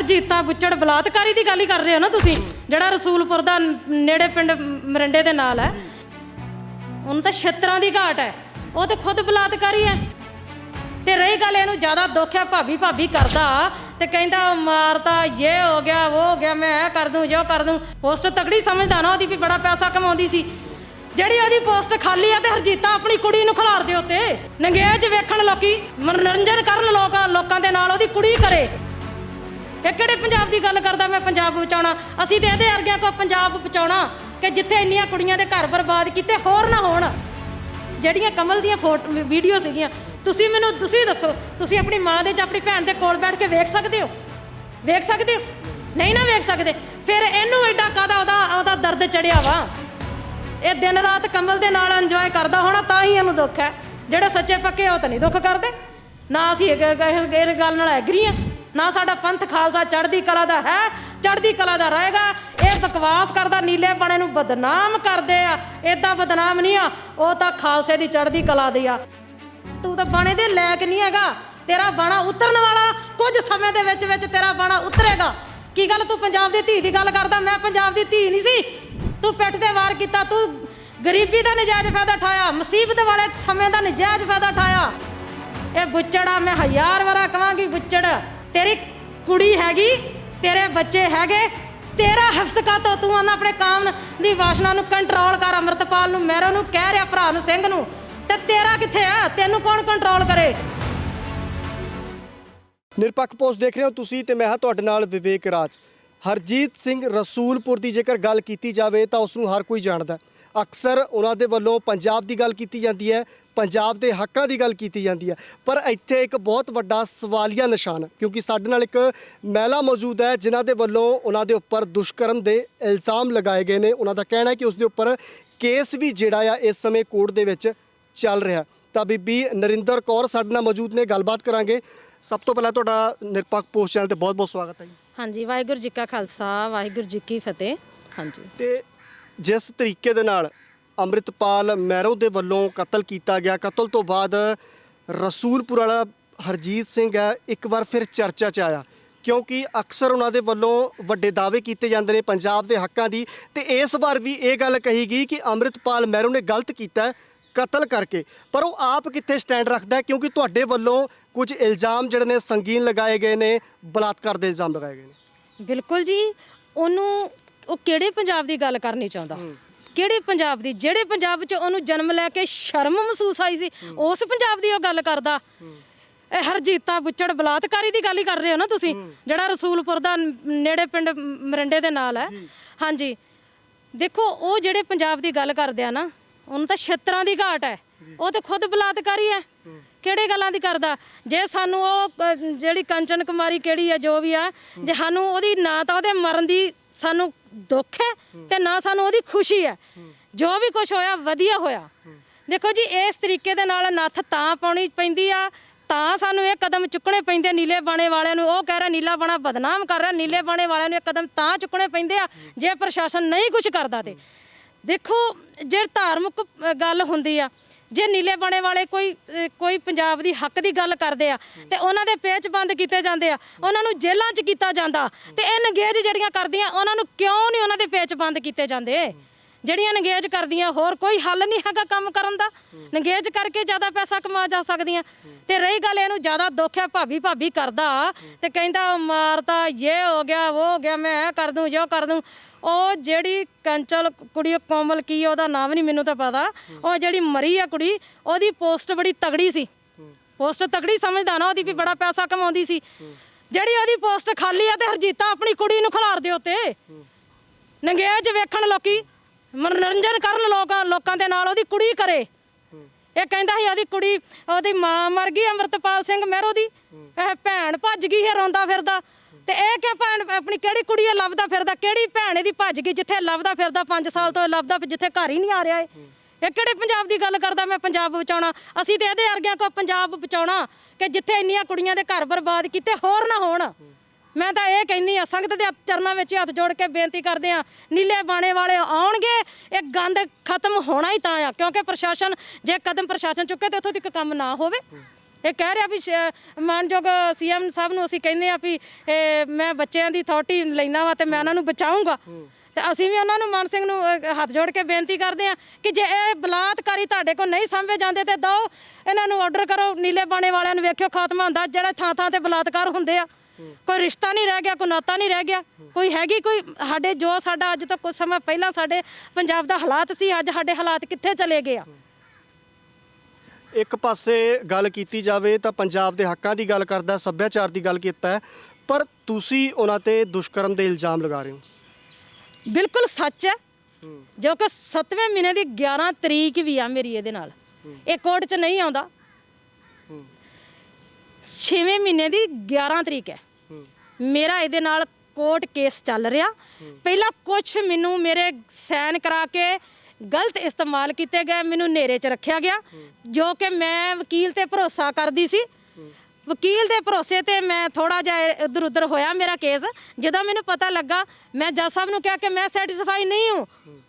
ਹਰਜੀਤਾ ਬੁੱਚੜ ਬਲਾਤਕਾਰੀ ਦੀ ਗੱਲ ਹੀ ਕਰ ਰਹੇ ਹੋ ਨਾ ਤੁਸੀਂ। ਜਿਹੜਾ ਰਸੂਲਪੁਰ ਦਾ ਨੇੜੇ ਪਿੰਡ ਮਰੰਡੇ ਦੇ ਨਾਲ ਹੈ। ਉਹਨੂੰ ਤਾਂ ਛੇਤਰਾਂ ਦੀ ਘਾਟ ਹੈ। ਉਹ ਤੇ ਖੁਦ ਬਲਾਤਕਾਰੀ ਹੈ। ਤੇ ਰਹੀ ਗੱਲ ਇਹਨੂੰ ਜ਼ਿਆਦਾ ਦੁੱਖ ਹੈ, ਭਾਬੀ ਭਾਬੀ ਕਰਦਾ। ਤੇ ਕਹਿੰਦਾ ਮਾਰਤਾ ਇਹ ਹੋ ਗਿਆ, ਉਹ ਹੋ ਗਿਆ, ਮੈਂ ਇਹ ਕਰ ਦੂੰ, ਜੋ ਕਰ ਦੂੰ। ਪੋਸਟ ਤਕੜੀ ਸਮਝਦਾ ਨਾ ਉਹਦੀ ਵੀ ਬੜਾ ਪੈਸਾ ਕਮਾਉਂਦੀ ਸੀ। ਜਿਹੜੀ ਉਹਦੀ ਪੋਸਟ ਖਾਲੀ ਆ ਤੇ ਹਰਜੀਤਾ ਆਪਣੀ ਕੁੜੀ ਨੂੰ ਖਿਲਾਰ ਦੇ ਉੱਤੇ। ਨੰਗੇਜ ਵੇਖਣ ਲੋਕੀ, ਮਨੋਰੰਜਨ ਕਰਨ ਲੋਕਾਂ ਲੋਕਾਂ ਦੇ ਨਾਲ ਉਹਦੀ ਕੁੜੀ ਕਰੇ। ਇਹ ਕਿਹੜੇ ਪੰਜਾਬ ਦੀ ਗੱਲ ਕਰਦਾ ਮੈਂ ਪੰਜਾਬ ਬਚਾਉਣਾ ਅਸੀਂ ਤੇ ਇਹਦੇ ਵਰਗਿਆਂ ਕੋ ਪੰਜਾਬ ਬਚਾਉਣਾ ਕਿ ਜਿੱਥੇ ਇੰਨੀਆਂ ਕੁੜੀਆਂ ਦੇ ਘਰ ਬਰਬਾਦ ਕੀਤੇ, ਹੋਰ ਨਾ ਹੋਣ। ਜਿਹੜੀਆਂ ਕਮਲ ਦੀਆਂ ਫੋਟੋ, ਵੀਡੀਓ ਸੀਗੀਆਂ, ਤੁਸੀਂ ਮੈਨੂੰ, ਤੁਸੀਂ ਦੱਸੋ, ਤੁਸੀਂ ਆਪਣੀ ਮਾਂ ਦੇ ਜਾਂ ਆਪਣੀ ਭੈਣ ਦੇ ਕੋਲ ਬੈਠ ਕੇ ਵੇਖ ਸਕਦੇ ਹੋ? ਵੇਖ ਸਕਦੇ ਹੋ? ਨਹੀਂ ਨਾ ਵੇਖ ਸਕਦੇ। ਫਿਰ ਇਹਨੂੰ ਐਡਾ ਕਾਦਾ ਉਹਦਾ ਉਹਦਾ ਦਰਦ ਚੜਿਆ ਵਾ? ਇਹ ਦਿਨ ਰਾਤ ਕਮਲ ਦੇ ਨਾਲ ਇੰਜੋਏ ਕਰਦਾ ਹੋਣਾ, ਤਾਂ ਹੀ ਇਹਨੂੰ ਦੁੱਖ ਹੈ। ਜਿਹੜੇ ਸੱਚੇ ਪੱਕੇ ਉਹ ਤਾਂ ਨਹੀਂ ਦੁੱਖ ਕਰਦੇ। ਨਾ ਅਸੀਂ ਇਹ ਇਹ ਗੱਲ ਨਾਲ ਐਗਰੀ ਆ। ਨਾ ਸਾਡਾ ਪੰਥ ਖਾਲਸਾ ਚੜ੍ਹਦੀ ਕਲਾ ਦਾ ਹੈ, ਚੜ੍ਹਦੀ ਕਲਾ ਦਾ ਰਹੇਗਾ। ਇਹ ਬਕਵਾਸ ਕਰਦਾ ਨੀਲੇ ਬਾਣੇ ਨੂੰ ਬਦਨਾਮ ਕਰਦੇ ਆ। ਏਦਾਂ ਬਦਨਾਮ ਨਹੀਂ ਆ, ਉਹ ਤਾਂ ਖਾਲਸੇ ਦੀ ਚੜ੍ਹਦੀ ਕਲਾ ਦੀ ਆ। ਤੂੰ ਤਾਂ ਬਾਣੇ ਦੇ ਲਾਇਕ ਨਹੀਂ ਹੈਗਾ। ਤੇਰਾ ਬਾਣਾ ਉਤਰਨ ਵਾਲਾ, ਕੁਝ ਸਮੇਂ ਦੇ ਵਿੱਚ ਵਿੱਚ ਤੇਰਾ ਬਾਣਾ ਉਤਰੇਗਾ। ਕੀ ਗੱਲ ਤੂੰ ਪੰਜਾਬ ਦੀ ਧੀ ਦੀ ਗੱਲ ਕਰਦਾ? ਮੈਂ ਪੰਜਾਬ ਦੀ ਧੀ ਨਹੀਂ ਸੀ। ਤੂੰ ਪਿੱਠ ਤੇ ਵਾਰ ਕੀਤਾ, ਤੂੰ ਗਰੀਬੀ ਦਾ ਨਜਾਇਜ਼ ਫਾਇਦਾ ਠਾਇਆ ਮੁਸੀਬਤ ਵਾਲੇ ਸਮੇਂ ਦਾ ਨਜਾਇਜ਼ ਫਾਇਦਾ ਠਾਇਆ ਇਹ ਬੁੱਚੜਾ, ਮੈਂ ਹਜ਼ਾਰ ਵਾਰਾ ਕਵਾਂਗੀ ਬੁੱਚੜ। ਤੇਰੀ ਕੁੜੀ ਹੈਗੀ, ਤੇਰੇ ਬੱਚੇ ਹੈਗੇ, ਤੇਰਾ ਹਫਸ ਕਾਤੋਂ ਤੂੰ ਆਨਾ ਆਪਣੇ ਕਾਮ ਦੀ ਵਾਸ਼ਨਾ ਨੂੰ ਕੰਟਰੋਲ ਕਰ, ਅਮਰਤਪਾਲ ਨੂੰ, ਮੈਰੋ ਨੂੰ ਕਹਿ ਰਿਹਾ, ਭਰਾ ਨੂੰ, ਸਿੰਘ ਨੂੰ। ਤੇ ਤੇਰਾ ਕਿੱਥੇ ਆ? ਤੈਨੂੰ ਕੌਣ ਕੰਟਰੋਲ ਕਰੇ? ਨਿਰਪੱਖ ਪੋਸਟ ਦੇਖ ਰਹੇ ਹੋ ਤੁਸੀਂ ਤੇ ਮੈਂ ਹਾਂ ਤੁਹਾਡੇ ਨਾਲ ਵਿਵੇਕ ਰਾਜ। ਹਰਜੀਤ ਸਿੰਘ ਰਸੂਲਪੁਰ ਦੀ ਜੇਕਰ ਗੱਲ ਕੀਤੀ ਜਾਵੇ ਤਾਂ ਉਸ ਨੂੰ ਹਰ ਕੋਈ ਜਾਣਦਾ ਅਕਸਰ ਉਹਨਾਂ ਦੇ ਵੱਲੋਂ ਪੰਜਾਬ ਦੀ ਗੱਲ ਕੀਤੀ ਜਾਂਦੀ ਹੈ ਪੰਜਾਬ ਦੇ ਹੱਕਾਂ ਦੀ ਗੱਲ ਕੀਤੀ ਜਾਂਦੀ ਹੈ। ਪਰ ਇੱਥੇ ਇੱਕ ਬਹੁਤ ਵੱਡਾ ਸਵਾਲੀਆ ਨਿਸ਼ਾਨ ਕਿਉਂਕਿ ਸਾਡੇ ਨਾਲ ਇੱਕ ਮਹਿਲਾ ਮੌਜੂਦ ਹੈ ਜਿਨ੍ਹਾਂ ਦੇ ਵੱਲੋਂ ਉਹਨਾਂ ਦੇ ਉੱਪਰ ਦੁਸ਼ਕਰਮ ਦੇ ਇਲਜ਼ਾਮ ਲਗਾਏ ਗਏ ਨੇ। ਉਹਨਾਂ ਦਾ ਕਹਿਣਾ ਹੈ ਕਿ ਉਸ ਦੇ ਉੱਪਰ ਕੇਸ ਵੀ ਜਿਹੜਾ ਆ ਇਸ ਸਮੇਂ ਕੋਰਟ ਦੇ ਵਿੱਚ ਚੱਲ ਰਿਹਾ। ਤਾਂ ਬੀਬੀ ਨਰਿੰਦਰ ਕੌਰ ਸਾਡੇ ਨਾਲ ਮੌਜੂਦ ਨੇ ਗੱਲਬਾਤ ਕਰਾਂਗੇ। ਸਭ ਤੋਂ ਪਹਿਲਾਂ ਤੁਹਾਡਾ ਨਿਰਪੱਖ ਪੋਸਟ ਚੈਨਲ ਤੇ ਬਹੁਤ-ਬਹੁਤ ਸਵਾਗਤ ਹੈ ਜੀ। ਹਾਂਜੀ ਵਾਹਿਗੁਰੂ ਜੀ ਕਾ ਖਾਲਸਾ ਵਾਹਿਗੁਰੂ ਜੀ ਕੀ ਫਤਿਹ। ਹਾਂਜੀ। ਤੇ ਜਿਸ ਤਰੀਕੇ ਦੇ ਨਾਲ ਅੰਮ੍ਰਿਤਪਾਲ ਮੈਰੋ ਦੇ ਵੱਲੋਂ ਕਤਲ ਕੀਤਾ ਗਿਆ। ਕਤਲ ਤੋਂ ਬਾਅਦ ਰਸੂਲਪੁਰ ਵਾਲਾ ਹਰਜੀਤ ਸਿੰਘ ਹੈ ਇੱਕ ਵਾਰ ਫਿਰ ਚਰਚਾ 'ਚ ਆਇਆ। ਕਿਉਂਕਿ ਅਕਸਰ ਉਹਨਾਂ ਦੇ ਵੱਲੋਂ ਵੱਡੇ ਦਾਅਵੇ ਕੀਤੇ ਜਾਂਦੇ ਨੇ ਪੰਜਾਬ ਦੇ ਹੱਕਾਂ ਦੀ। ਤੇ ਇਸ ਵਾਰ ਵੀ ਇਹ ਗੱਲ ਕਹੀ ਗਈ ਕਿ ਅੰਮ੍ਰਿਤਪਾਲ ਮੈਰੋ ਨੇ ਗਲਤ ਕੀਤਾ ਹੈ ਕਤਲ ਕਰਕੇ। ਪਰ ਉਹ ਆਪ ਕਿੱਥੇ ਸਟੈਂਡ ਰੱਖਦਾ ਹੈ? ਕਿਉਂਕਿ ਤੁਹਾਡੇ ਵੱਲੋਂ ਕੁਝ ਇਲਜ਼ਾਮ ਜਿਹੜੇ ਨੇ ਸੰਗੀਨ ਲਗਾਏ ਗਏ ਨੇ ਬਲਾਤਕਾਰ ਦੇ ਇਲਜ਼ਾਮ ਲਗਾਏ ਗਏ ਨੇ। ਬਿਲਕੁਲ ਜੀ। ਉਹਨੂੰ ਉਹ ਕਿਹੜੇ ਪੰਜਾਬ ਦੀ ਗੱਲ ਕਰਨੀ ਚਾਹੁੰਦਾ? ਕਿਹੜੇ ਪੰਜਾਬ ਦੀ? ਜਿਹੜੇ ਪੰਜਾਬ 'ਚ ਉਹਨੂੰ ਜਨਮ ਲੈ ਕੇ ਸ਼ਰਮ ਮਹਿਸੂਸ ਆਈ ਸੀ ਉਸ ਪੰਜਾਬ ਦੀ ਉਹ ਗੱਲ ਕਰਦਾ। ਇਹ ਹਰਜੀਤਾ ਬੁੱਚੜ ਬਲਾਤਕਾਰੀ ਦੀ ਗੱਲ ਹੀ ਕਰ ਰਹੇ ਹੋ ਨਾ ਤੁਸੀਂ ਜਿਹੜਾ ਰਸੂਲਪੁਰ ਦਾ ਨੇੜੇ ਪਿੰਡ ਮਰੰਡੇ ਦੇ ਨਾਲ ਹੈ। ਹਾਂਜੀ। ਦੇਖੋ ਉਹ ਜਿਹੜੇ ਪੰਜਾਬ ਦੀ ਗੱਲ ਕਰਦੇ ਆ ਨਾ ਉਹਨੂੰ ਤਾਂ ਛੇਤਰਾਂ ਦੀ ਘਾਟ ਹੈ। ਉਹ ਤੇ ਖੁਦ ਬਲਾਤਕਾਰੀ ਹੈ। ਕਿਹੜੇ ਗੱਲਾਂ ਦੀ ਕਰਦਾ? ਜੇ ਸਾਨੂੰ ਉਹ ਜਿਹੜੀ ਕੰਚਨ ਕੁਮਾਰੀ ਕਿਹੜੀ ਹੈ ਜੋ ਵੀ ਆ ਜੇ ਸਾਨੂੰ ਉਹਦੀ ਨਾ ਤਾਂ ਉਹਦੇ ਮਰਨ ਦੀ ਸਾਨੂੰ ਦੁੱਖ ਹੈ ਤੇ ਨਾ ਸਾਨੂੰ ਉਹਦੀ ਖੁਸ਼ੀ ਹੈ। ਜੋ ਵੀ ਕੁਝ ਹੋਇਆ, ਵਧੀਆ ਹੋਇਆ। ਦੇਖੋ ਜੀ, ਇਸ ਤਰੀਕੇ ਦੇ ਨਾਲ ਨੱਥ ਤਾਂ ਪਾਉਣੀ ਪੈਂਦੀ ਆ, ਤਾਂ ਸਾਨੂੰ ਇਹ ਕਦਮ ਚੁੱਕਣੇ ਪੈਂਦੇ ਨੀਲੇ ਬਾਣੇ ਵਾਲਿਆਂ ਨੂੰ ਉਹ ਕਹਿ ਰਿਹਾ, ਨੀਲਾ ਬਾਣਾ ਬਦਨਾਮ ਕਰ ਰਿਹਾ, ਨੀਲੇ ਬਾਣੇ ਵਾਲਿਆਂ ਨੂੰ ਇਹ ਕਦਮ ਤਾਂ ਚੁੱਕਣੇ ਪੈਂਦੇ ਆ, ਜੇ ਪ੍ਰਸ਼ਾਸਨ ਨਹੀਂ ਕੁਝ ਕਰਦਾ ਤੇ। ਦੇਖੋ, ਜੇ ਧਾਰਮਿਕ ਗੱਲ ਹੁੰਦੀ ਆ ਜੇ ਨੀਲੇ ਬਣੇ ਵਾਲੇ ਕੋਈ ਅ, ਕੋਈ ਪੰਜਾਬ ਦੀ ਹੱਕ ਦੀ ਗੱਲ ਕਰਦੇ ਆ ਤੇ ਉਹਨਾਂ ਦੇ ਪੇਚ ਬੰਦ ਕੀਤੇ ਜਾਂਦੇ ਆ ਉਹਨਾਂ ਨੂੰ ਜੇਲ੍ਹਾਂ 'ਚ ਕੀਤਾ ਜਾਂਦਾ ਤੇ ਇਹ ਨੰਗੇਜ ਜਿਹੜੀਆਂ ਕਰਦੀਆਂ ਉਹਨਾਂ ਨੂੰ ਕਿਉਂ ਨਹੀਂ ਉਹਨਾਂ ਦੇ ਪੇਚ ਬੰਦ ਕੀਤੇ ਜਾਂਦੇ? ਜਿਹੜੀਆਂ ਨੰਗੇਜ ਕਰਦੀਆਂ, ਹੋਰ ਕੋਈ ਹੱਲ ਨਹੀਂ ਹੈਗਾ ਕੰਮ ਕਰਨ ਦਾ। ਨੰਗੇਜ ਕਰਕੇ ਜ਼ਿਆਦਾ ਪੈਸਾ ਕਮਾ ਜਾ ਸਕਦੀਆਂ। ਤੇ ਰਹੀ ਗੱਲ ਇਹਨੂੰ ਜ਼ਿਆਦਾ ਦੁੱਖ ਹੈ, ਭਾਬੀ ਭਾਬੀ ਕਰਦਾ। ਤੇ ਕਹਿੰਦਾ, ਮਾਰਤਾ ਇਹ ਹੋ ਗਿਆ ਉਹ ਹੋ ਗਿਆ, ਮੈਂ ਕਰ ਦੂੰ ਜੋ ਕਰ ਦੂੰ। ਉਹ ਜਿਹੜੀ ਕੰਚਲ ਕੁੜੀ, ਉਹ ਕੋਮਲ ਕੀ ਉਹਦਾ ਨਾਮ ਨਹੀਂ ਮੈਨੂੰ ਤਾਂ ਪਤਾ। ਉਹ ਜਿਹੜੀ ਮਰੀ ਆ ਕੁੜੀ, ਉਹਦੀ ਪੋਸਟ ਬੜੀ ਤਗੜੀ ਸੀ। ਪੋਸਟ ਤਗੜੀ ਸਮਝਦਾ ਨਾ, ਉਹਦੀ ਵੀ ਬੜਾ ਪੈਸਾ ਕਮਾਉਂਦੀ ਸੀ। ਜਿਹੜੀ ਉਹਦੀ ਪੋਸਟ ਖਾਲੀ ਆ ਤੇ ਹਰਜੀਤਾ ਆਪਣੀ ਕੁੜੀ ਨੂੰ ਖਿਲਾਰ ਦੇ ਉੱਤੇ ਨੰਗੇਜ ਵੇਖਣ ਲੋਕੀ ਮਨੋਰੰਜਨ ਕਰਨ ਲੋਕਾਂ ਲੋਕਾਂ ਦੇ ਨਾਲ ਉਹਦੀ ਕੁੜੀ ਕਰੇ। ਇਹ ਕਹਿੰਦਾ ਸੀ ਉਹਦੀ ਕੁੜੀ, ਉਹਦੀ ਮਾਂ ਮਰ ਗਈ ਅਮਰਤਪਾਲ ਸਿੰਘ ਮਹਿਰੋ ਦੀ। ਇਹ ਭੈਣ ਭੱਜ ਗਈ ਹੈ ਰੋਂਦਾ ਫਿਰਦਾ। ਤੇ ਇਹ ਕਿ ਭੈਣ, ਆਪਣੀ ਕਿਹੜੀ ਕੁੜੀ ਹੈ ਲੱਭਦਾ ਫਿਰਦਾ? ਕਿਹੜੀ ਭੈਣ ਇਹਦੀ ਭੱਜ ਗਈ ਜਿੱਥੇ ਲੱਭਦਾ ਫਿਰਦਾ? 5 ਸਾਲ ਤੋਂ ਇਹ ਲੱਭਦਾ, ਜਿੱਥੇ ਘਰ ਹੀ ਨਹੀਂ ਆ ਰਿਹਾ ਇਹ। ਇਹ ਕਿਹੜੇ ਪੰਜਾਬ ਦੀ ਗੱਲ ਕਰਦਾ ਮੈਂ ਪੰਜਾਬ ਬਚਾਉਣਾ? ਅਸੀਂ ਤੇ ਇਹਦੇ ਵਰਗਿਆਂ ਕੋ ਪੰਜਾਬ ਬਚਾਉਣਾ ਕਿ ਜਿੱਥੇ ਇੰਨੀਆਂ ਕੁੜੀਆਂ ਦੇ ਘਰ ਬਰਬਾਦ ਕੀਤੇ, ਹੋਰ ਨਾ ਹੋਣ। ਮੈਂ ਤਾਂ ਇਹ ਕਹਿੰਦੀ ਆ ਸੰਗਤ ਦੇ ਚਰਨਾਂ ਵਿੱਚ ਹੱਥ ਜੋੜ ਕੇ ਬੇਨਤੀ ਕਰਦੇ ਆ ਨੀਲੇ ਬਾਣੇ ਵਾਲੇ ਆਉਣਗੇ, ਇਹ ਗੰਦ ਖਤਮ ਹੋਣਾ ਹੀ ਤਾਂ ਆ, ਕਿਉਂਕਿ ਪ੍ਰਸ਼ਾਸਨ ਜੇ ਕਦਮ ਪ੍ਰਸ਼ਾਸਨ ਚੁੱਕੇ ਤੇ ਉੱਥੋਂ ਤੱਕ ਕੰਮ ਨਾ ਹੋਵੇ। ਇਹ ਕਹਿ ਰਿਹਾ ਵੀ ਸ਼- ਮਾਨਯੋਗ ਸੀਐਮ ਸਾਹਿਬ ਨੂੰ ਅਸੀਂ ਕਹਿੰਦੇ ਆ ਵੀ ਇਹ ਮੈਂ ਬੱਚਿਆਂ ਦੀ ਅਥਾਰਟੀ ਲੈਣਾ ਵਾ ਤੇ ਮੈਂ ਉਹਨਾਂ ਨੂੰ ਬਚਾਉਂਗਾ ਤੇ ਅਸੀਂ ਵੀ ਉਹਨਾਂ ਨੂੰ ਮਾਨ ਸਿੰਘ ਨੂੰ ਹੱਥ ਜੋੜ ਕੇ ਬੇਨਤੀ ਕਰਦੇ ਆ ਕਿ ਜੇ ਇਹ ਬਲਾਤਕਾਰੀ ਤੁਹਾਡੇ ਕੋਲ ਨਹੀਂ ਸਾਂਭੇ ਜਾਂਦੇ ਤੇ ਦੋ ਇਹਨਾਂ ਨੂੰ ਆਰਡਰ ਕਰੋ, ਨੀਲੇ ਬਾਣੇ ਵਾਲਿਆਂ ਨੂੰ ਵੇਖਿਓ ਖਾਤਮਾ ਹੁੰਦਾ, ਜਿਹੜਾ ਥਾਂ ਥਾਂ ਤੇ ਬਲਾਤਕਾਰ ਹੁੰਦੇ ਆ। ਕੋਈ ਰਿਸ਼ਤਾ ਨਹੀਂ ਰਹਿ ਗਿਆ ਕੋਈ ਨਾਤਾ ਨਹੀਂ ਰਹਿ ਗਿਆ ਕੋਈ ਹੈਗੀ ਕੋਈ? ਸਾਡੇ ਜੋ ਸਾਡਾ ਅੱਜ ਤੋਂ ਕੁਝ ਸਮਾਂ ਪਹਿਲਾਂ ਸਾਡੇ ਪੰਜਾਬ ਦਾ ਹਾਲਾਤ ਸੀ ਅੱਜ ਸਾਡੇ ਹਾਲਾਤ ਕਿੱਥੇ ਚਲੇ ਗਏ ਆ? ਇੱਕ ਪਾਸੇ ਗੱਲ ਕੀਤੀ ਜਾਵੇ ਤਾਂ ਪੰਜਾਬ ਦੇ ਹੱਕਾਂ ਦੀ ਗੱਲ ਕਰਦਾ ਸੱਭਿਆਚਾਰ ਦੀ ਗੱਲ ਕੀਤਾ ਪਰ ਤੁਸੀਂ ਉਹਨਾਂ ਤੇ ਦੁਸ਼ਕਰਮ ਦੇ ਇਲਜ਼ਾਮ ਲਗਾ ਰਹੇ ਹੋ। ਬਿਲਕੁਲ ਸੱਚ ਹੈ। ਜੋ ਕਿ 7ਵੇਂ ਮਹੀਨੇ ਦੀ 11 ਤਰੀਕ ਵੀ ਆ ਮੇਰੀ ਇਹਦੇ ਨਾਲ। ਇਹ ਕੋਰਟ 'ਚ ਨਹੀਂ ਆਉਂਦਾ। 6ਵੇਂ ਮਹੀਨੇ ਦੀ 11 ਤਰੀਕ ਹੈ। ਮੇਰਾ ਇਹਦੇ ਨਾਲ ਕੋਰਟ ਕੇਸ ਚੱਲ ਰਿਹਾ। ਪਹਿਲਾਂ ਕੁਝ ਮੈਨੂੰ ਮੇਰੇ ਸਾਈਨ ਕਰਾ ਕੇ ਗਲਤ ਇਸਤੇਮਾਲ ਕੀਤੇ ਗਏ, ਮੈਨੂੰ ਨੇਰੇ 'ਚ ਰੱਖਿਆ ਗਿਆ, ਜੋ ਕਿ ਮੈਂ ਵਕੀਲ ਤੇ ਭਰੋਸਾ ਕਰਦੀ ਸੀ। ਵਕੀਲ ਦੇ ਭਰੋਸੇ ਤੇ ਮੈਂ ਥੋੜਾ ਜਿਹਾ ਇਧਰ ਉਧਰ ਹੋਇਆ ਮੇਰਾ ਕੇਸ। ਜਦੋਂ ਮੈਨੂੰ ਪਤਾ ਲੱਗਾ, ਮੈਂ ਜੱਜ ਸਾਹਿਬ ਨੂੰ ਕਿਹਾ ਕਿ ਮੈਂ ਸੈਟੀਸਫਾਈ ਨਹੀਂ ਹੂੰ।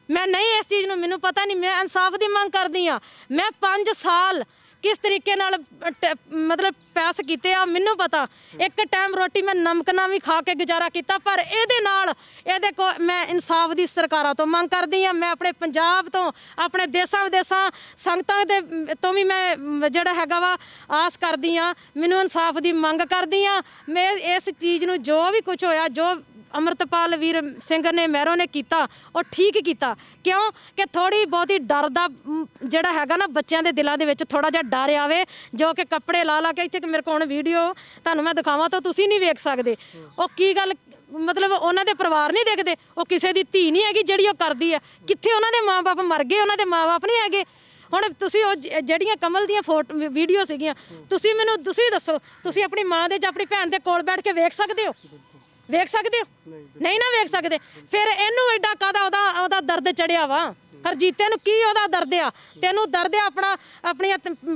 ਮੈਂ ਨਹੀਂ ਇਸ ਚੀਜ਼ ਨੂੰ, ਮੈਨੂੰ ਪਤਾ ਨਹੀਂ, ਮੈਂ ਇਨਸਾਫ ਦੀ ਮੰਗ ਕਰਦੀ ਆ ਮੈਂ 5 ਸਾਲ ਕਿਸ ਤਰੀਕੇ ਨਾਲ ਟ- ਮਤਲਬ ਪੈਸ ਕੀਤੇ ਆ ਮੈਨੂੰ ਪਤਾ। ਇੱਕ ਟਾਈਮ ਰੋਟੀ ਮੈਂ ਨਮਕ ਨਾਲ ਵੀ ਖਾ ਕੇ ਗੁਜ਼ਾਰਾ ਕੀਤਾ ਪਰ ਇਹਦੇ ਨਾਲ ਇਹਦੇ ਕੋ ਮੈਂ ਇਨਸਾਫ ਦੀ ਸਰਕਾਰਾਂ ਤੋਂ ਮੰਗ ਕਰਦੀ ਆ ਮੈਂ ਆਪਣੇ ਪੰਜਾਬ ਤੋਂ ਆਪਣੇ ਦੇਸਾਂ ਵਿਦੇਸਾਂ ਸੰਗਤਾਂ ਦੇ ਮ, ਤੋਂ ਵੀ ਮੈਂ ਮ, ਜਿਹੜਾ ਹੈਗਾ ਵਾ ਆਸ ਕਰਦੀ ਆ ਮੈਨੂੰ ਇਨਸਾਫ ਦੀ ਮੰਗ ਕਰਦੀ ਆ ਮੈਂ ਇਸ ਚੀਜ਼ ਨੂੰ ਜੋ ਵੀ ਕੁਝ ਹੋਇਆ ਜੋ ਅਮਰਤਪਾਲ ਵੀਰ ਸਿੰਘ ਨੇ ਮਹਿਰੋਂ ਨੇ ਕੀਤਾ ਉਹ ਠੀਕ ਕੀਤਾ। ਕਿਉਂ? ਕਿ ਥੋੜੀ ਬਹੁਤੀ ਡਰ ਦਾ ਮ, ਜਿਹੜਾ ਹੈਗਾ ਨਾ ਬੱਚਿਆਂ ਦੇ ਦਿਲਾਂ ਦੇ ਵਿੱਚ ਥੋੜਾ ਜਿਹਾ ਡਰ ਆਵੇ ਜੋ ਕਿ ਕੱਪੜੇ ਲਾ ਲਾ ਕੇ ਇੱਥੇ ਕਿ ਮੇਰੇ ਕੋਲ ਵੀਡੀਓ ਤੁਹਾਨੂੰ ਮੈਂ ਦਿਖਾਵਾਂ ਤਾਂ ਤੁਸੀਂ ਨਹੀਂ ਵੇਖ ਸਕਦੇ। ਉਹ ਕੀ ਗੱਲ ਮਤਲਬ ਉਹਨਾਂ ਦੇ ਪਰਿਵਾਰ ਨਹੀਂ ਦੇਖਦੇ? ਉਹ ਕਿਸੇ ਦੀ ਧੀ ਨਹੀਂ ਹੈਗੀ ਜਿਹੜੀ ਉਹ ਕਰਦੀ ਹੈ। ਕਿੱਥੇ ਉਹਨਾਂ ਦੇ ਮਾਪੇ ਮਰ ਗਏ ਉਹਨਾਂ ਦੇ ਮਾਪੇ ਨਹੀਂ ਹੈਗੇ? ਹੁਣ ਤੁਸੀਂ ਉਹ ਜ- ਜਿਹੜੀਆਂ ਕਮਲ ਦੀਆਂ ਫੋਟੋ ਵੀਡੀਓ ਸੀਗੀਆਂ ਤੁਸੀਂ ਮੈਨੂੰ ਤੁਸੀਂ ਦੱਸੋ ਤੁਸੀਂ ਆਪਣੀ ਮਾਂ ਦੇ ਜਾਂ ਆਪਣੀ ਭੈਣ ਦੇ ਕੋਲ ਬੈਠ ਕੇ ਵੇਖ ਸਕਦੇ ਹੋ? ਵੇਖ ਸਕਦੇ ਹੋ? ਨਹੀਂ ਨਾ ਵੇਖ ਸਕਦੇ। ਫਿਰ ਇਹਨੂੰ ਐਡਾ ਕਾਦਾ ਉਹਦਾ ਉਹਦਾ ਦਰਦ ਚੜਿਆ ਵਾ? ਹਰਜੀਤੇ ਨੂੰ ਕੀ ਉਹਦਾ ਦਰਦ ਆ? ਤੈਨੂੰ ਦਰਦ ਆ ਆਪਣਾ ਆਪਣੀ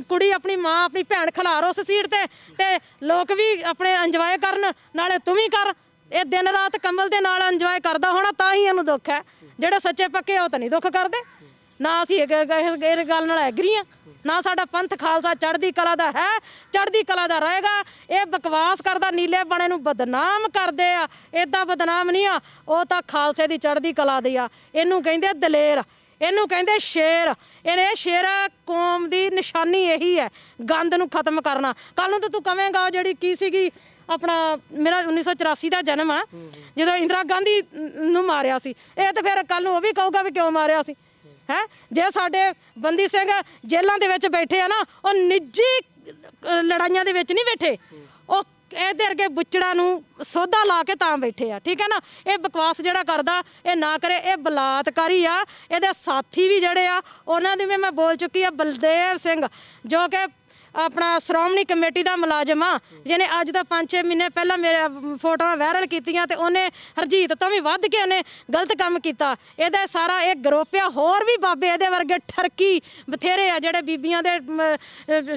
ਕੁੜੀ, ਆਪਣੀ ਮਾਂ, ਆਪਣੀ ਭੈਣ ਖਿਲਾਰ ਉਸ ਸੀਟ ਤੇ। ਤੇ ਲੋਕ ਵੀ ਆਪਣੇ ਇੰਜੋਏ ਕਰਨ, ਨਾਲੇ ਤੂੰ ਵੀ ਕਰ। ਇਹ ਦਿਨ ਰਾਤ ਕਮਲ ਦੇ ਨਾਲ ਇੰਜੋਏ ਕਰਦਾ ਹੋਣਾ, ਤਾਂ ਹੀ ਇਹਨੂੰ ਦੁੱਖ ਹੈ। ਜਿਹੜੇ ਸੱਚੇ ਪੱਕੇ ਉਹ ਤਾਂ ਨਹੀਂ ਦੁੱਖ ਕਰਦੇ। ਨਾ ਅਸੀਂ ਇਹ ਗ- ਇਹ ਗੱਲ ਨਾਲ ਐਗਰੀ ਆ ਨਾ ਸਾਡਾ ਪੰਥ ਖਾਲਸਾ ਚੜ੍ਹਦੀ ਕਲਾ ਦਾ ਹੈ, ਚੜ੍ਹਦੀ ਕਲਾ ਦਾ ਰਹੇਗਾ। ਇਹ ਬਕਵਾਸ ਕਰਦਾ, ਨੀਲੇ ਬਣੇ ਨੂੰ ਬਦਨਾਮ ਕਰਦੇ ਆ। ਇਦਾਂ ਬਦਨਾਮ ਨਹੀਂ ਆ। ਉਹ ਤਾਂ ਖਾਲਸੇ ਦੀ ਚੜ੍ਹਦੀ ਕਲਾ ਦੀ ਆ। ਇਹਨੂੰ ਕਹਿੰਦੇ ਦਲੇਰ, ਇਹਨੂੰ ਕਹਿੰਦੇ ਸ਼ੇਰ। ਇਹਨੇ ਸ਼ੇਰ ਕੌਮ ਦੀ ਨਿਸ਼ਾਨੀ ਇਹੀ ਹੈ, ਗੰਦ ਨੂੰ ਖਤਮ ਕਰਨਾ। ਕੱਲ ਨੂੰ ਤਾਂ ਤੂੰ ਕਵੇਂਗਾ ਉਹ ਜਿਹੜੀ ਕੀ ਸੀਗੀ, ਆਪਣਾ ਮੇਰਾ 1984 ਦਾ ਜਨਮ ਆ, ਜਦੋਂ ਇੰਦਰਾ ਗਾਂਧੀ ਨੂੰ ਮਾਰਿਆ ਸੀ। ਇਹ ਤਾਂ ਫਿਰ ਕੱਲ ਨੂੰ ਉਹ ਵੀ ਕਹੂਗਾ ਵੀ ਕਿਉਂ ਮਾਰਿਆ ਸੀ? ਹੈ? ਜੇ ਸਾਡੇ ਬੰਦੀ ਸਿੰਘ ਜੇਲ੍ਹਾਂ ਦੇ ਵਿੱਚ ਬੈਠੇ ਆ ਨਾ, ਉਹ ਨਿੱਜੀ ਲੜਾਈਆਂ ਦੇ ਵਿੱਚ ਨਹੀਂ ਬੈਠੇ। ਉਹ ਇਹਦੇ ਅਰਗੇ ਬੁੱਚੜਾਂ ਨੂੰ ਸੋਧਾ ਲਾ ਕੇ ਤਾਂ ਬੈਠੇ ਆ, ਠੀਕ ਹੈ ਨਾ? ਇਹ ਬਕਵਾਸ ਜਿਹੜਾ ਕਰਦਾ, ਇਹ ਨਾ ਕਰੇ, ਇਹ ਬਲਾਤਕਾਰੀ ਆ। ਇਹਦੇ ਸਾਥੀ ਵੀ ਜਿਹੜੇ ਆ, ਉਹਨਾਂ ਦੀ ਵੀ ਮੈਂ ਬੋਲ ਚੁੱਕੀ ਆ, ਬਲਦੇਵ ਸਿੰਘ, ਜੋ ਕਿ ਆਪਣਾ ਸ਼੍ਰੋਮਣੀ ਕਮੇਟੀ ਦਾ ਮੁਲਾਜ਼ਮ ਆ ਜਿਹਨੇ ਅੱਜ ਤੋਂ 5-6 ਮਹੀਨੇ ਪਹਿਲਾਂ ਮੇਰੇ ਫੋਟੋਆਂ ਵਾਇਰਲ ਕੀਤੀਆਂ ਤੇ ਉਹਨੇ ਹਰਜੀਤ ਤੋਂ ਵੀ ਵੱਧ ਕੇ ਉਹਨੇ ਗਲਤ ਕੰਮ ਕੀਤਾ। ਇਹਦਾ ਸਾਰਾ ਇਹ ਗਰੁੱਪ ਆ ਹੋਰ ਵੀ ਬਾਬੇ ਇਹਦੇ ਵਰਗੇ ਠਰਕੀ ਬਥੇਰੇ ਆ ਜਿਹੜੇ ਬੀਬੀਆਂ ਦੇ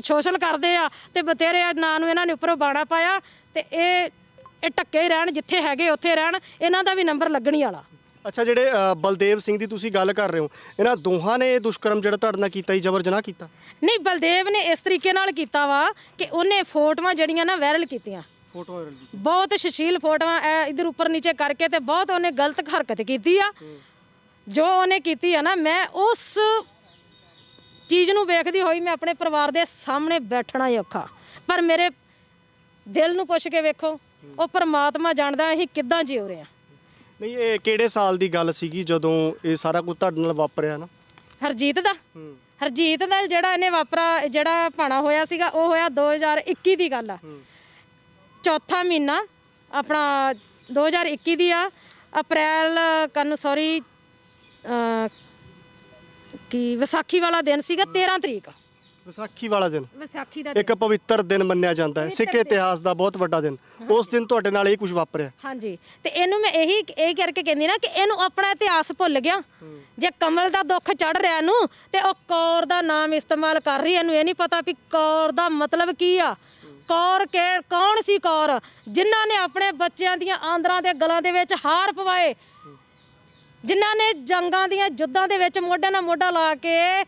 ਸ਼ੋਸ਼ਣ ਕਰਦੇ ਆ ਤੇ ਬਥੇਰੇ ਆ, ਨਾਂ ਨੂੰ ਇਹਨਾਂ ਨੇ ਉੱਪਰੋਂ ਬਾਣਾ ਪਾਇਆ ਤੇ ਇਹ ਇਹ ਟੱਕੇ ਰਹਿਣ ਜਿੱਥੇ ਹੈਗੇ ਉੱਥੇ ਰਹਿਣ ਇਹਨਾਂ ਦਾ ਵੀ ਨੰਬਰ ਲੱਗਣੀ ਵਾਲਾ। ਅੱਛਾ ਜਿਹੜੇ ਅ, ਬਲਦੇਵ ਸਿੰਘ ਦੀ ਤੁਸੀਂ ਗੱਲ ਕਰ ਰਹੇ ਹੋ ਇਹਨਾਂ ਦੋਹਾਂ ਨੇ ਇਹ ਦੁਸ਼ਕਰਮ ਜਿਹੜਾ ਤੁਹਾਡੇ ਨਾਲ ਕੀਤਾ ਜੀ ਜਬਰ ਜਨਾਹ ਕੀਤਾ? ਨਹੀਂ ਬਲਦੇਵ ਨੇ ਇਸ ਤਰੀਕੇ ਨਾਲ ਕੀਤਾ ਵਾ ਕਿ ਉਹਨੇ ਫੋਟੋਆਂ ਜਿਹੜੀਆਂ ਨਾ ਵਾਇਰਲ ਕੀਤੀਆਂ। ਫੋਟੋ ਵਾਇਰਲ ਬਹੁਤ ਸੁਸ਼ੀਲ ਫੋਟੋਆਂ ਐ ਇਧਰ ਉੱਪਰ ਨੀਚੇ ਕਰਕੇ ਤੇ ਬਹੁਤ ਉਹਨੇ ਗਲਤ ਹਰਕਤ ਕੀਤੀ ਆ। ਜੋ ਉਹਨੇ ਕੀਤੀ ਆ ਨਾ ਮੈਂ ਉਸ ਚੀਜ਼ ਨੂੰ ਵੇਖਦੀ ਹੋਈ ਮੈਂ ਆਪਣੇ ਪਰਿਵਾਰ ਦੇ ਸਾਹਮਣੇ ਬੈਠਣਾ ਹੀ ਔਖਾ। ਪਰ ਮੇਰੇ ਦਿਲ ਨੂੰ ਪੁੱਛ ਕੇ ਵੇਖੋ ਉਹ ਪਰਮਾਤਮਾ ਜਾਣਦਾ ਅਸੀਂ ਕਿੱਦਾਂ ਜਿਉ ਰਹੇ ਆ। ਨਹੀਂ ਇਹ ਕਿਹੜੇ ਸਾਲ ਦੀ ਗੱਲ ਸੀਗੀ ਜਦੋਂ ਇਹ ਸਾਰਾ ਕੁਝ ਤੁਹਾਡੇ ਨਾਲ ਵਾਪਰਿਆ ਨਾ? ਹਰਜੀਤ ਦਾ? ਹੂੰ। ਹਰਜੀਤ ਦਾ ਜਿਹੜਾ ਇਹਨੇ ਵਾਪਰਾ ਜਿਹੜਾ ਭਾਣਾ ਹੋਇਆ ਸੀਗਾ ਉਹ ਹੋਇਆ 2021 ਦੀ ਗੱਲ ਆ। ਚੌਥਾ ਮਹੀਨਾ ਆਪਣਾ 2021 ਦੀ ਆ ਅਪ੍ਰੈਲ ਕੰਨ ਸੌਰੀ ਕੀ ਵਿਸਾਖੀ ਵਾਲਾ ਦਿਨ ਸੀਗਾ 13 ਤਰੀਕ। ਵਿਸਾਖੀ ਵਾਲਾ ਦਿਨ। ਵਿਸਾਖੀ ਦਾ ਇੱਕ ਪਵਿੱਤਰ ਦਿਨ ਮੰਨਿਆ ਜਾਂਦਾ ਹੈ। ਸਿੱਖ ਇਤਿਹਾਸ ਦਾ ਬਹੁਤ ਵੱਡਾ ਦਿਨ। ਉਸ ਦਿਨ ਤੁਹਾਡੇ ਨਾਲ ਇਹ ਕੁਝ ਵਾਪਰਿਆ। ਹਾਂਜੀ। ਤੇ ਇਹਨੂੰ ਮੈਂ ਇਹੀ ਇਹ ਕਰਕੇ ਕਹਿੰਦੀ ਨਾ ਕਿ ਇਹਨੂੰ ਆਪਣਾ ਇਤਿਹਾਸ ਭੁੱਲ ਗਿਆ। ਜੇ ਕਮਲ ਦਾ ਦੁੱਖ ਚੜ ਰਿਹਾ ਇਹਨੂੰ ਤੇ ਉਹ ਕੌਰ ਦਾ ਨਾਮ ਇਸਤੇਮਾਲ ਕਰ ਰਹੀ ਹੈ, ਇਹਨੂੰ। ਇਹ ਨਹੀਂ ਪਤਾ ਵੀ ਕੌਰ ਦਾ ਮਤਲਬ ਕੀ ਆ। ਕੌਰ ਕੇ ਕੌਣ ਸੀ ਕੌਰ? ਜਿਨ੍ਹਾਂ ਨੇ ਆਪਣੇ ਬੱਚਿਆਂ ਦੀਆਂ ਆਂਦਰਾਂ ਦੇ ਗਲਾਂ ਦੇ ਵਿੱਚ ਹਾਰ ਪਵਾਏ। ਜਿਨ੍ਹਾਂ ਨੇ ਜੰਗਾਂ ਦੀਆਂ ਜੁੱਦਾਂ ਦੇ ਵਿੱਚ ਮੋਢੇ ਨਾਲ ਮੋਢਾ ਲਾ ਕੇ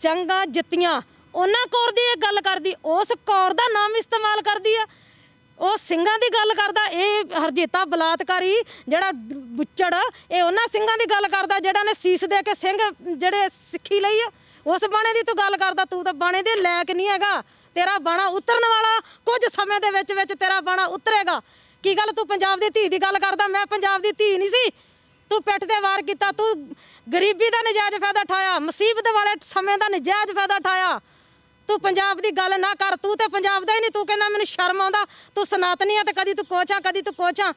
ਜੰਗਾਂ ਜਿੱਤੀਆਂ। ਉਹਨਾਂ ਕੌਰ ਦੀ ਇਹ ਗੱਲ ਕਰਦੀ, ਉਸ ਕੌਰ ਦਾ ਨਾਮ ਇਸਤੇਮਾਲ ਕਰਦੀ ਆ। ਉਹ ਸਿੰਘਾਂ ਦੀ ਗੱਲ ਕਰਦਾ, ਇਹ ਹਰਜੀਤਾ ਬਲਾਤਕਾਰੀ ਜਿਹੜਾ ਬੁੱਚੜ, ਇਹ ਉਹਨਾਂ ਸਿੰਘਾਂ ਦੀ ਗੱਲ ਕਰਦਾ ਜਿਹੜਾ ਨੇ ਸੀਸ ਦੇ ਕੇ ਸਿੰਘ ਜਿਹੜੇ ਸਿੱਖੀ ਲਈ ਆ। ਉਸ ਬਾਣੇ ਦੀ ਤੂੰ ਗੱਲ ਕਰਦਾ, ਤੂੰ ਤਾਂ ਬਾਣੇ ਦੇ ਲਾਇਕ ਨਹੀਂ ਹੈਗਾ। ਤੇਰਾ ਬਾਣਾ ਉਤਰਨ ਵਾਲਾ ਕੁਝ ਸਮੇਂ ਦੇ ਵਿੱਚ ਵਿੱਚ ਤੇਰਾ ਬਾਣਾ ਉਤਰੇਗਾ। ਕੀ ਗੱਲ ਤੂੰ ਪੰਜਾਬ ਦੀ ਧੀ ਦੀ ਗੱਲ ਕਰਦਾ? ਮੈਂ ਪੰਜਾਬ ਦੀ ਧੀ ਨਹੀਂ ਸੀ। ਤੂੰ ਪਿੱਠ ਤੇ ਵਾਰ ਕੀਤਾ, ਤੂੰ ਗਰੀਬੀ ਦਾ ਨਜਾਇਜ਼ ਫਾਇਦਾ ਠਾਇਆ, ਮੁਸੀਬਤ ਵਾਲੇ ਸਮੇਂ ਦਾ ਨਜਾਇਜ਼ ਫਾਇਦਾ ਠਾਇਆ। ਤੂੰ ਪੰਜਾਬ ਦੀ ਗੱਲ ਨਾ ਕਰ ਤੂੰ ਤੇ ਪੰਜਾਬ ਦਾ ਹੀ ਨਹੀਂ ਤੂੰ ਕਹਿੰਦਾ ਮੈਨੂੰ ਸ਼ਰਮ ਆਉਂਦਾ ਤੂੰ ਸਨਾਤਨੀ ਆ ਤੇ ਕਦੀ ਤੂੰ ਕੋਚਾ ਕਦੀ ਤੂੰ ਕੋਚਾ।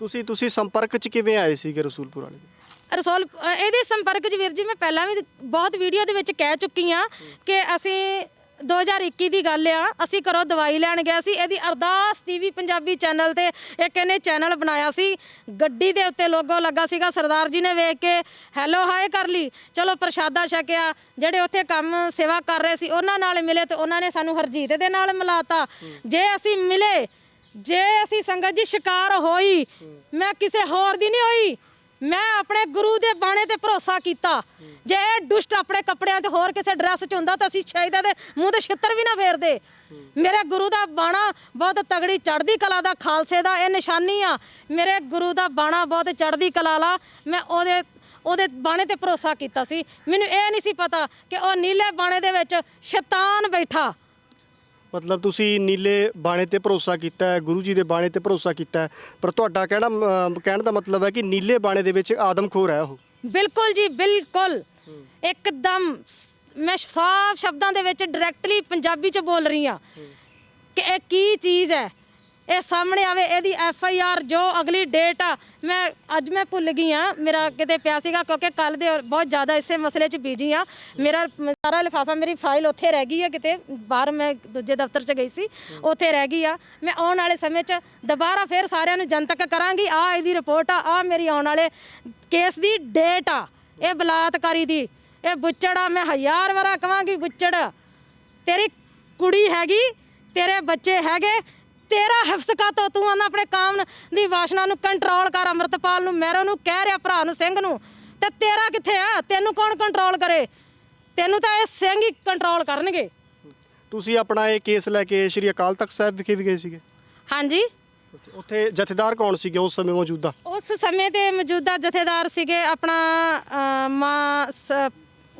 ਤੁਸੀਂ ਤੁਸੀਂ ਸੰਪਰਕ 'ਚ ਕਿਵੇਂ ਆਏ ਸੀਗੇ ਰਸੂਲਪੁਰ ਵਾਲੇ? ਦੇ ਰਸੋਲ ਅ, ਇਹਦੇ ਸੰਪਰਕ 'ਚ ਵੀਰ ਜੀ ਮੈਂ ਪਹਿਲਾਂ ਵੀ ਬਹੁਤ ਵੀਡੀਓ ਦੇ ਵਿੱਚ ਕਹਿ ਚੁੱਕੀ ਆ ਕਿ ਅਸੀਂ 2021 ਦੀ ਗੱਲ ਆ, ਅਸੀਂ ਘਰੋਂ ਦਵਾਈ ਲੈਣ ਗਿਆ ਸੀ, ਇਹਦੀ ਅਰਦਾਸ ਟੀਵੀ ਪੰਜਾਬੀ ਚੈਨਲ ਤੇ ਇੱਕ ਇਹਨੇ ਚੈਨਲ ਬਣਾਇਆ ਸੀ, ਗੱਡੀ ਦੇ ਉੱਤੇ ਲੋਗੋ ਲੱਗਾ ਸੀਗਾ, ਸਰਦਾਰ ਜੀ ਨੇ ਵੇਖ ਕੇ ਹੈਲੋ ਹਾਏ ਕਰ ਲਈ ਚਲੋ, ਪ੍ਰਸ਼ਾਦਾ ਛਕਿਆ, ਜਿਹੜੇ ਉੱਥੇ ਕੰਮ ਸੇਵਾ ਕਰ ਰਹੇ ਸੀ, ਉਹਨਾਂ ਨਾਲ ਮਿਲੇ ਤੇ ਉਹਨਾਂ ਨੇ ਸਾਨੂੰ ਹਰਜੀਤ ਦੇ ਨਾਲ ਮਿਲਾਤਾ। ਜੇ ਅਸੀਂ ਮਿਲੇ, ਜੇ ਅਸੀਂ ਸੰਗਤ ਜੀ ਸ਼ਿਕਾਰ ਹੋਈ, ਮੈਂ ਕਿਸੇ ਹੋਰ ਦੀ ਨਹੀਂ ਹੋਈ। ਮੈਂ ਆਪਣੇ ਗੁਰੂ ਦੇ ਬਾਣੇ ਤੇ ਭਰੋਸਾ ਕੀਤਾ। ਜੇ ਇਹ ਦੁਸ਼ਟ ਆਪਣੇ ਕੱਪੜਿਆਂ ਤੇ ਹੋਰ ਕਿਸੇ ਡਰੈਸ 'ਚ ਹੁੰਦਾ ਤਾਂ ਅਸੀਂ ਸ਼ਹੀਦਾਂ ਦੇ ਮੂੰਹ ਤੇ ਛਿੱਤਰ ਵੀ ਨਾ ਫੇਰਦੇ। ਮੇਰੇ ਗੁਰੂ ਦਾ ਬਾਣਾ ਬਹੁਤ ਤਗੜੀ ਚੜ੍ਹਦੀ ਕਲਾ ਦਾ ਖਾਲਸੇ ਦਾ ਇਹ ਨਿਸ਼ਾਨੀ ਆ। ਮੇਰੇ ਗੁਰੂ ਦਾ ਬਾਣਾ ਬਹੁਤ ਚੜ੍ਹਦੀ ਕਲਾ ਲਾ ਮੈਂ ਉਹਦੇ ਉਹਦੇ ਬਾਣੇ ਤੇ ਭਰੋਸਾ ਕੀਤਾ ਸੀ। ਮੈਨੂੰ ਇਹ ਨਹੀਂ ਸੀ ਪਤਾ ਕਿ ਉਹ ਨੀਲੇ ਬਾਣੇ ਦੇ ਵਿੱਚ ਸ਼ੈਤਾਨ ਬੈਠਾ। ਮਤਲਬ ਤੁਸੀਂ ਨੀਲੇ ਬਾਣੇ ਤੇ ਭਰੋਸਾ ਕੀਤਾ ਹੈ ਗੁਰੂ ਜੀ ਦੇ ਬਾਣੇ ਤੇ ਭਰੋਸਾ ਕੀਤਾ ਹੈ ਪਰ ਤੁਹਾਡਾ ਕਹਿਣਾ ਅਮ, ਕਹਿਣ ਦਾ ਮਤਲਬ ਹੈ ਕਿ ਨੀਲੇ ਬਾਣੇ ਦੇ ਵਿੱਚ ਆਦਮਖੋਰ ਹੈ ਉਹ। ਬਿਲਕੁਲ ਜੀ ਬਿਲਕੁਲ। ਇੱਕਦਮ ਸ- ਮੈਂ ਸਾਫ਼ ਸ਼ਬਦਾਂ ਦੇ ਵਿੱਚ ਡਾਇਰੈਕਟਲੀ ਪੰਜਾਬੀ ਚ ਬੋਲ ਰਹੀ ਆ ਕਿ ਇਹ ਕੀ ਚੀਜ਼ ਹੈ? ਇਹ ਸਾਹਮਣੇ ਆਵੇ, ਇਹਦੀ ਐਫ ਆਈ ਆਰ ਜੋ ਅਗਲੀ ਡੇਟ ਆ, ਮੈਂ ਅੱਜ ਮੈਂ ਭੁੱਲ ਗਈ ਆ ਮੇਰਾ ਕਿਤੇ ਪਿਆ ਸੀਗਾ ਕਿਉਂਕਿ ਕੱਲ ਦੇ ਬਹੁਤ ਜ਼ਿਆਦਾ ਇਸੇ ਮਸਲੇ 'ਚ ਬੀਜੀ ਆ ਮੇਰਾ ਸਾਰਾ ਲਿਫਾਫਾ, ਮੇਰੀ ਫਾਈਲ ਉੱਥੇ ਰਹਿ ਗਈ ਆ ਕਿਤੇ, ਬਾਹਰ ਮੈਂ ਦੂਜੇ ਦਫ਼ਤਰ 'ਚ ਗਈ ਸੀ, ਉੱਥੇ ਰਹਿ ਗਈ ਆ ਮੈਂ ਆਉਣ ਵਾਲੇ ਸਮੇਂ 'ਚ ਦੁਬਾਰਾ ਫੇਰ ਸਾਰਿਆਂ ਨੂੰ ਜਨਤਕ ਕਰਾਂਗੀ ਆ ਇਹਦੀ ਰਿਪੋਰਟ ਆ ਆ ਮੇਰੀ ਆਉਣ ਵਾਲੇ ਕੇਸ ਦੀ ਡੇਟ ਆ, ਇਹ ਬਲਾਤਕਾਰੀ ਦੀ, ਇਹ ਬੁੱਚੜ ਆ, ਮੈਂ ਹਜ਼ਾਰ ਵਾਰਾ ਕਵਾਂਗੀ ਬੁੱਚੜ। ਤੇਰੀ ਕੁੜੀ ਹੈਗੀ, ਤੇਰੇ ਬੱਚੇ ਹੈਗੇ ਤੇਰਾ ਹਿਫਜ਼ ਕਾਤੋਂ ਤੂੰ ਆਨਾ ਆਪਣੇ ਕਾਮ ਦੀ ਵਾਸ਼ਨਾ ਨੂੰ ਕੰਟਰੋਲ ਕਰ ਅੰਮ੍ਰਿਤਪਾਲ ਨੂੰ ਮੈਰੋ ਨੂੰ ਕਹਿ ਰਿਹਾ ਭਰਾ ਨੂੰ ਸਿੰਘ ਨੂੰ। ਤੇ ਤੇਰਾ ਕਿੱਥੇ ਆ? ਤੈਨੂੰ ਕੌਣ ਕੰਟਰੋਲ ਕਰੇ? ਤੈਨੂੰ ਤਾਂ ਇਹ ਸਿੰਘ ਹੀ ਕੰਟਰੋਲ ਕਰਨਗੇ। ਤੁਸੀਂ ਆਪਣਾ ਇਹ ਕੇਸ ਲੈ ਕੇ ਸ਼੍ਰੀ ਅਕਾਲ ਤਖਤ ਸਾਹਿਬ ਵਿਖੇ ਵੀ ਗਏ ਸੀਗੇ? ਹਾਂਜੀ। ਉੱਥੇ ਜਥੇਦਾਰ ਕੌਣ ਸੀਗੇ ਉਸ ਸਮੇਂ ਮੌਜੂਦਾ? ਉਸ ਸਮੇਂ ਤੇ ਮੌਜੂਦਾ ਜਥੇਦਾਰ ਸੀਗੇ ਆਪਣਾ ਅਹ, ਮਾਂ ਸ-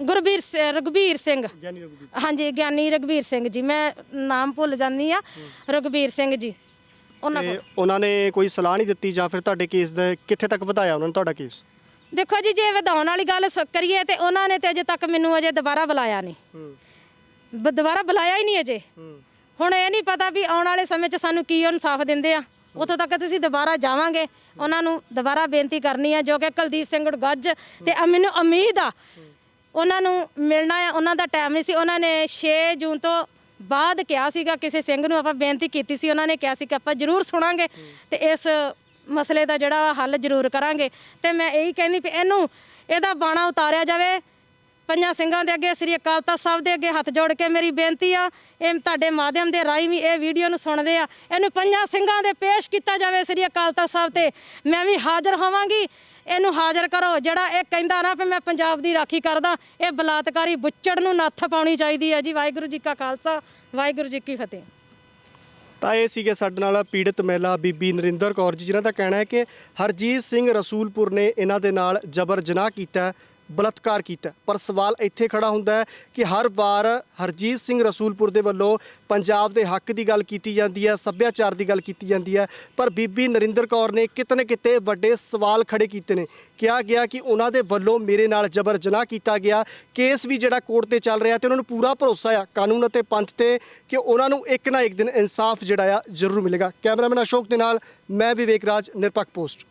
ਗੁਰਬੀਰ ਸਿੰਘ। ਗਿਆਨੀ ਰਘੁਬੀਰ ਹਾਂਜੀ ਗਿਆਨੀ ਰਘਬੀਰ ਸਿੰਘ ਜੀ। ਮੈਂ ਨਾਮ ਭੁੱਲ ਜਾਂਦੀ ਆ ਰਘਬੀਰ ਸਿੰਘ ਜੀ। ਉਹਨਾਂ ਤੇ ਉਹਨਾਂ ਨੇ ਕੋਈ ਸਲਾਹ ਨਹੀਂ ਦਿੱਤੀ ਜਾਂ ਫਿਰ ਤੁਹਾਡੇ ਕੇਸ ਦਾ ਕਿੱਥੇ ਤੱਕ ਵਧਾਇਆ ਉਹਨਾਂ ਨੇ ਤੁਹਾਡਾ ਕੇਸ? ਦੇਖੋ ਜੀ ਜੇ ਵਧਾਉਣ ਵਾਲੀ ਗੱਲ ਸ- ਕਰੀਏ ਤੇ ਉਹਨਾਂ ਨੇ ਤੇ ਅਜੇ ਤੱਕ ਮੈਨੂੰ ਅਜੇ ਦੁਬਾਰਾ ਬੁਲਾਇਆ ਨਹੀਂ। ਹੂੰ। ਬ- ਦੁਬਾਰਾ ਬੁਲਾਇਆ ਹੀ ਨਹੀਂ ਅਜੇ। ਹੂੰ। ਹੁਣ ਇਹ ਨਹੀਂ ਪਤਾ ਵੀ ਆਉਣ ਵਾਲੇ ਸਮੇਂ 'ਚ ਸਾਨੂੰ ਕੀ ਇਨਸਾਫ ਦਿੰਦੇ ਆ। ਉਥੋਂ ਤੱਕ ਤੁਸੀਂ ਦੁਬਾਰਾ ਜਾਵਾਂਗੇ। ਉਹਨਾਂ ਨੂੰ ਦੁਬਾਰਾ ਬੇਨਤੀ ਕਰਨੀ ਆ ਜੋ ਕਿ ਕੁਲਦੀਪ ਸਿੰਘ ਗੱਜ ਤੇ ਅ- ਮੈਨੂੰ ਉਮੀਦ ਆ ਉਹਨਾਂ ਨੂੰ ਮਿਲਣਾ ਆ, ਉਹਨਾਂ ਦਾ ਟਾਈਮ ਨਹੀਂ ਸੀ। ਉਹਨਾਂ ਨੇ 6 ਜੂਨ ਤੋਂ ਬਾਅਦ ਕਿਹਾ ਸੀਗਾ, ਕਿਸੇ ਸਿੰਘ ਨੂੰ ਆਪਾਂ ਬੇਨਤੀ ਕੀਤੀ ਸੀ, ਉਹਨਾਂ ਨੇ ਕਿਹਾ ਸੀ ਕਿ ਆਪਾਂ ਜ਼ਰੂਰ ਸੁਣਾਂਗੇ ਤੇ ਇਸ ਮਸਲੇ ਦਾ ਜਿਹੜਾ ਹੱਲ ਜ਼ਰੂਰ ਕਰਾਂਗੇ। ਤੇ ਮੈਂ ਇਹੀ ਕਹਿੰਦੀ ਵੀ ਇਹਨੂੰ ਇਹਦਾ ਬਾਣਾ ਉਤਾਰਿਆ ਜਾਵੇ। ਪੰਜਾਂ ਸਿੰਘਾਂ ਦੇ ਅੱਗੇ, ਸ੍ਰੀ ਅਕਾਲ ਤਖਤ ਸਾਹਿਬ ਦੇ ਅੱਗੇ ਹੱਥ ਜੋੜ ਕੇ ਮੇਰੀ ਬੇਨਤੀ ਆ, ਇਹ ਤੁਹਾਡੇ ਮਾਧਿਅਮ ਦੇ ਰਾਹੀਂ ਵੀ ਇਹ ਵੀਡੀਓ ਨੂੰ ਸੁਣਦੇ ਆ। ਇਹਨੂੰ ਪੰਜਾਂ ਸਿੰਘਾਂ ਦੇ ਪੇਸ਼ ਕੀਤਾ ਜਾਵੇ ਸ੍ਰੀ ਅਕਾਲ ਤਖਤ ਸਾਹਿਬ ਤੇ। ਮੈਂ ਵੀ ਹਾਜ਼ਰ ਹੋਵਾਂਗੀ। ਇਹਨੂੰ ਹਾਜ਼ਰ ਕਰੋ। ਜਿਹੜਾ ਇਹ ਕਹਿੰਦਾ ਨਾ ਵੀ ਮੈਂ ਪੰਜਾਬ ਦੀ ਰਾਖੀ ਕਰਦਾ, ਇਹ ਬਲਾਤਕਾਰੀ ਬੁੱਚੜ ਨੂੰ ਨੱਥ ਪਾਉਣੀ ਚਾਹੀਦੀ ਹੈ ਜੀ। ਵਾਹਿਗੁਰੂ ਜੀ ਕਾ ਖਾਲਸਾ, ਵਾਹਿਗੁਰੂ ਜੀ ਕੀ ਫਤਿਹ। ਤਾਂ ਇਹ ਸੀਗੇ ਸਾਡੇ ਨਾਲ ਪੀੜਤ ਮਹਿਲਾ ਬੀਬੀ ਨਰਿੰਦਰ ਕੌਰ ਜੀ, ਜਿਨ੍ਹਾਂ ਦਾ ਕਹਿਣਾ ਹੈ ਕਿ ਹਰਜੀਤ ਸਿੰਘ ਰਸੂਲਪੁਰ ਨੇ ਇਹਨਾਂ ਦੇ ਨਾਲ ਜਬਰ ਜਨਾਹ ਕੀਤਾ ਬਲਾਤਕਾਰ ਕੀਤਾ। ਪਰ ਸਵਾਲ ਇੱਥੇ ਖੜਾ ਹੁੰਦਾ ਹੈ ਕਿ ਹਰ ਵਾਰ ਹਰਜੀਤ ਸਿੰਘ ਰਸੂਲਪੁਰ ਦੇ ਵੱਲੋਂ ਪੰਜਾਬ ਦੇ ਹੱਕ ਦੀ ਗੱਲ ਕੀਤੀ ਜਾਂਦੀ ਹੈ, ਸੱਭਿਆਚਾਰ ਦੀ ਗੱਲ ਕੀਤੀ ਜਾਂਦੀ ਹੈ। ਪਰ ਬੀਬੀ ਨਰਿੰਦਰ ਕੌਰ ਨੇ ਕਿਤੇ ਨਾ ਕਿਤੇ ਵੱਡੇ ਸਵਾਲ ਖੜੇ ਕੀਤੇ ਨੇ। ਕਿਹਾ ਗਿਆ ਕਿ ਉਹਨਾਂ ਦੇ ਵੱਲੋਂ ਮੇਰੇ ਨਾਲ ਜਬਰ ਜਨਾਹ ਕੀਤਾ ਗਿਆ। ਕੇਸ ਵੀ ਜਿਹੜਾ ਕੋਰਟ ਤੇ ਚੱਲ ਰਿਹਾ ਤੇ ਉਹਨਾਂ ਨੂੰ ਪੂਰਾ ਭਰੋਸਾ ਆ, ਕਾਨੂੰਨ ਅਤੇ ਪੰਥ ਤੇ ਕਿ ਉਹਨਾਂ ਨੂੰ ਇੱਕ ਨਾ ਇੱਕ ਦਿਨ ਇਨਸਾਫ ਜਿਹੜਾ ਆ ਜ਼ਰੂਰ ਮਿਲੇਗਾ। ਕੈਮਰਾਮੈਨ ਅਸ਼ੋਕ ਦੇ ਨਾਲ ਮੈਂ ਵਿਵੇਕ ਰਾਜ, ਨਿਰਪੱਖ ਪੋਸਟ।